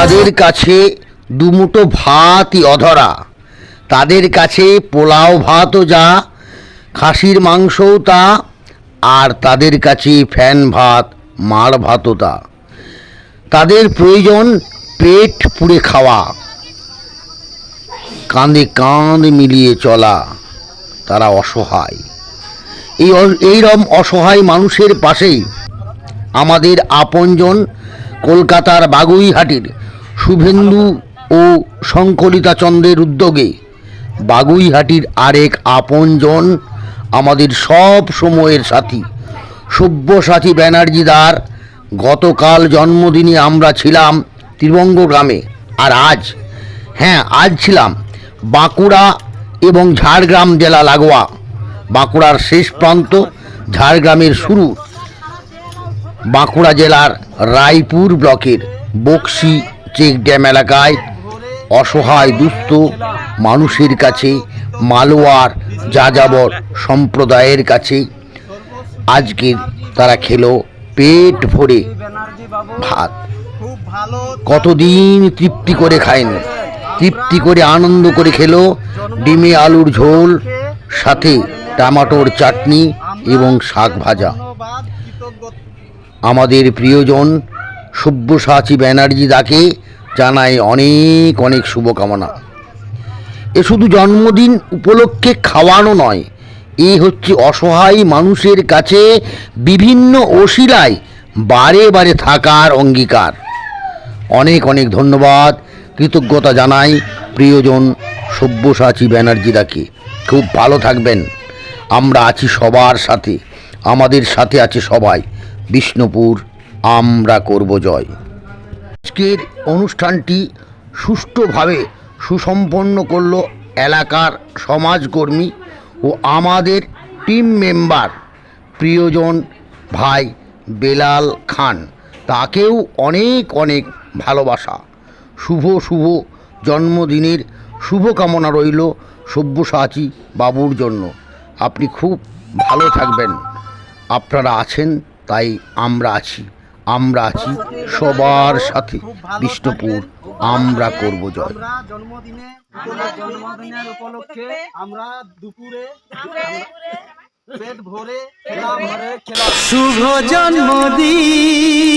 যাদের কাছে দুমুটো ভাতই অধরা। তাদের কাছে পোলাও ভাতও যা, খাসির মাংসও তা, আর তাদের কাছে ফ্যান ভাত, মার ভাতও তা। তাদের প্রয়োজন পেট পুড়ে খাওয়া। কাঁধে কাঁধ মিলিয়ে চলা, তারা অসহায়। এই এইরম অসহায় মানুষের পাশেই আমাদের আপনজন কলকাতার বাগুইহাটির শুভেন্দু ও শঙ্করিতা চন্দ্রের উদ্যোগে বাগুইহাটির আরেক আপনজন, আমাদের সব সময়ের সাথী, সব্যসাচী ব্যানার্জি দার, গতকাল জন্মদিনে আমরা ছিলাম ত্রিবঙ্গ গ্রামে। আর আজ হ্যাঁ আজ ছিলাম বাঁকুড়া এবং ঝাড়গ্রাম জেলা লাগোয়া। বাঁকুড়ার শেষ প্রান্ত ঝাড়গ্রামের শুরু। বাঁকুড়া জেলার রায়পুর ব্লকের বক্সি চেক ড্যাম এলাকায় অসহায় দুস্থ মানুষের কাছে মালোয়ার যাযাবর সম্প্রদায়ের কাছে আজকে তারা খেলো পেট ভরে ভাত। কতদিন তৃপ্তি করে খায়নি। তৃপ্তি করে আনন্দ করে খেলো ডিমে আলুর ঝোল, সাথে টমাটোর চাটনি এবং শাক ভাজা। আমাদের প্রিয়জন সব্যসাচী ব্যানার্জি দাকে জানাই অনেক অনেক শুভকামনা। এ শুধু জন্মদিন উপলক্ষে খাওয়ানো নয়, এ হচ্ছে অসহায় মানুষের কাছে বিভিন্ন অশিলায় বারে বারে থাকার অঙ্গীকার। অনেক অনেক ধন্যবাদ, কৃতজ্ঞতা জানাই প্রিয়জন সব্যসাচী ব্যানার্জি দাকে। খুব ভালো থাকবেন, আমরা আছি সবার সাথে, আমাদের সাথে আছে সবাই। বিষ্ণুপুর, আমরা করব জয়। আজকের অনুষ্ঠানটি সুষ্ঠুভাবে সুসম্পন্ন করল এলাকার সমাজকর্মী ও আমাদের টিম মেম্বার প্রিয়জন ভাই বেলাল খান। তাকেও অনেক অনেক ভালোবাসা। শুভ শুভ জন্মদিনের শুভকামনা রইল সব্যসাচী বাবুর জন্য। আপনি খুব ভালো থাকবেন। আপনারা আছেন তাই আমরা আছি আমরা আছি সবার সাথে বিষ্ণুপুর। আমরা করব জয়। আমরা জন্মদিনে জন্মদিনের উপলক্ষে আমরা দুপুরে পেট ভরে খেলা ভরে শুভ জন্মদিন।